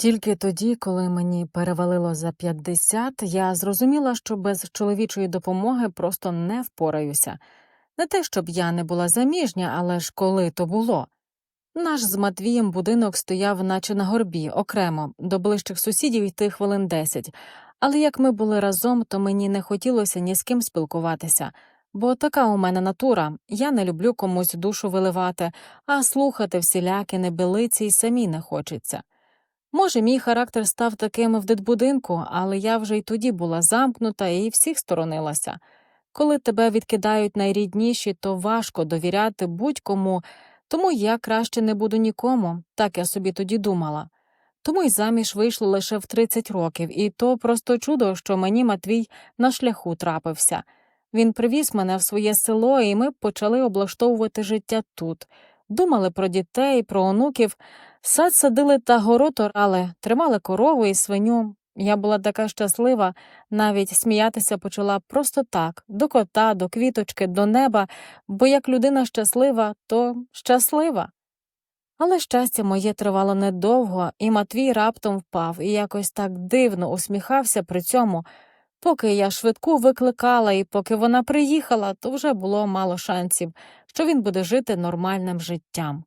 Тільки тоді, коли мені перевалило за 50, я зрозуміла, що без чоловічої допомоги просто не впораюся. Не те, щоб я не була заміжня, але ж коли то було. Наш з Матвієм будинок стояв наче на горбі, окремо, до ближчих сусідів йти хвилин десять, але як ми були разом, то мені не хотілося ні з ким спілкуватися, бо така у мене натура, я не люблю комусь душу виливати, а слухати всілякі небелиці й самі не хочеться. Може, мій характер став таким в дитбудинку, але я вже й тоді була замкнута і всіх сторонилася. Коли тебе відкидають найрідніші, то важко довіряти будь-кому, тому я краще не буду нікому, так я собі тоді думала. Тому й заміж вийшло лише в 30 років, і то просто чудо, що мені Матвій на шляху трапився. Він привіз мене в своє село, і ми почали облаштовувати життя тут. Думали про дітей, про онуків, сад садили та город орали, тримали корову і свиню. Я була така щаслива, навіть сміятися почала просто так, до кота, до квіточки, до неба, бо як людина щаслива, то щаслива. Але щастя моє тривало недовго, і Матвій раптом впав і якось так дивно усміхався при цьому. Поки я швидку викликала, і поки вона приїхала, то вже було мало шансів, що він буде жити нормальним життям.